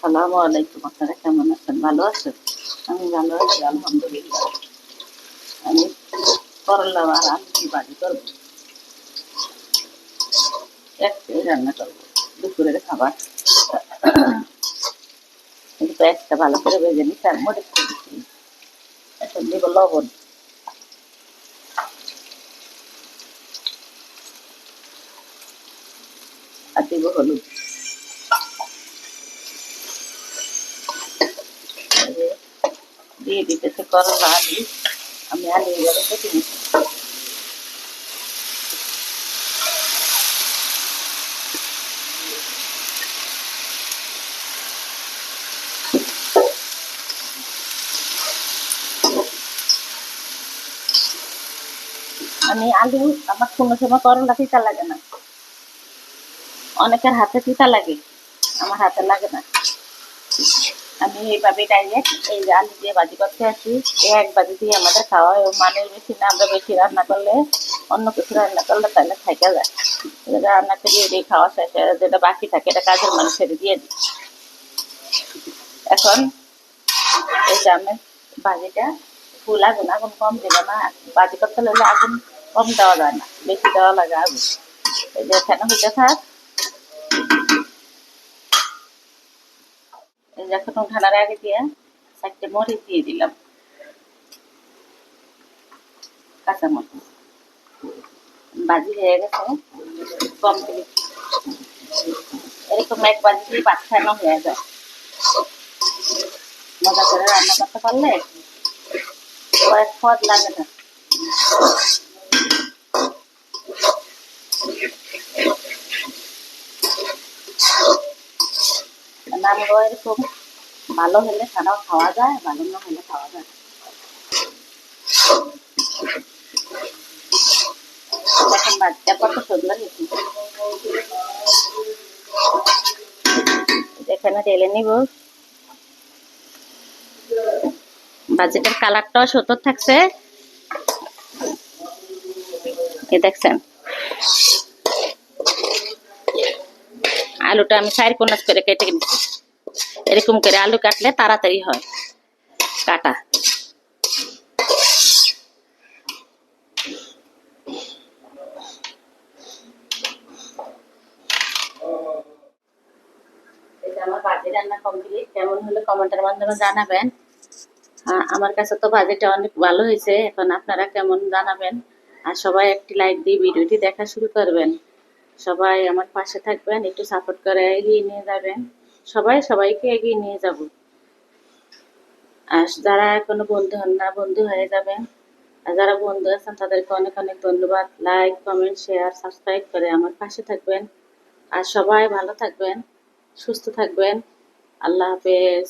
আসসালামু আলাইকুম, আপনারা কেমন আছেন? ভালো আছেন? আমি ভালো আছি, আলহামদুলিল্লাহ। আমি করলা আর দিয়ে বাড়ি করব। একটাই রান্না করব, দুপুরের খাবার। কিন্তু পেঁয়াজটা ভালো করে ভেজে আর মরিচ দিচ্ছি। এখন দিব লবণ। আর দিব হলুদ এই যে দিয়ে দিতেছে করলা আলু আমি। আলু এভাবে কেটে নিচ্ছি আমি আলু, আমার কোনো সময় করলা তিতা লাগে না। অনেকের হাতে তিতা লাগে, আমার হাতে লাগে না। আমি এইভাবে ডাইরেক্ট এই আলু দিয়ে ভাজি করতে আসি এই এক ভাজি দিয়ে আমাদের খাওয়া হয়। মানের বেশি না আমরা বেশি রান্না করলে, অন্য কিছু রান্না করলে তাহলে থেকে যায়। রান্না করে এই খাওয়া শেষে। যেটা বাকি থাকে, এটা কাজের মানুষের দিয়ে দিই। এখন এই যে আমি ভাজিটা ফুল আগুন আগুন কম দেবো না, ভাজি করতে হলে আগুন কম দেওয়া যায় না। বেশি দেওয়া লাগে আগুন। এই যে এখানে হইতে থাক এই যে এখন উঠানোর আগে দিয়ে চারটে মরিচ দিয়ে দিলাম। কাঁচা মরিচ বাজি হয়ে গেছে। কমপ্লিট। এরকম এক বাজি দিয়ে ভাত খাওয়ানো হয়ে যায়। মজা করে রান্না করতে পারলে কয়েক পদ লাগে না। নামগুলো এরকম। ভালো হলে ছাড়াও খাওয়া যায়, ভালো না হলে খাওয়া যায়। বাচ্চা কত সুন্দর এখানে ঢেলে নিব। বাজেটের কালারটাও সুন্দর থাকছে। এ দেখছেন। আলুটা আমি চার কোনাস করে কেটে নিচ্ছি। এরকম করে আলু কাটলে তাড়াতাড়ি হয়। কাটা। আমার রান্না কেমন মাধ্যমে জানাবেন। আমার কাছে তো অনেক ভালো হয়েছে, এখন আপনারা কেমন জানাবেন? আর সবাই একটি দিয়ে ভিডিওটি দেখা শুরু করবেন। সবাই আমার পাশে থাকবেন, একটু সাপোর্ট করে এগিয়ে নিয়ে যাবেন। সবাই সবাইকে এগিয়ে নিয়ে যাব। আর যারা এখনও বন্ধু হন না, বন্ধু হয়ে যাবে আর যারা বন্ধু আছেন, তাদেরকে অনেক অনেক ধন্যবাদ। লাইক কমেন্ট শেয়ার সাবস্ক্রাইব করে আমার পাশে থাকবেন। আর সবাই ভালো থাকবেন, সুস্থ থাকবেন। আল্লাহ হাফেজ।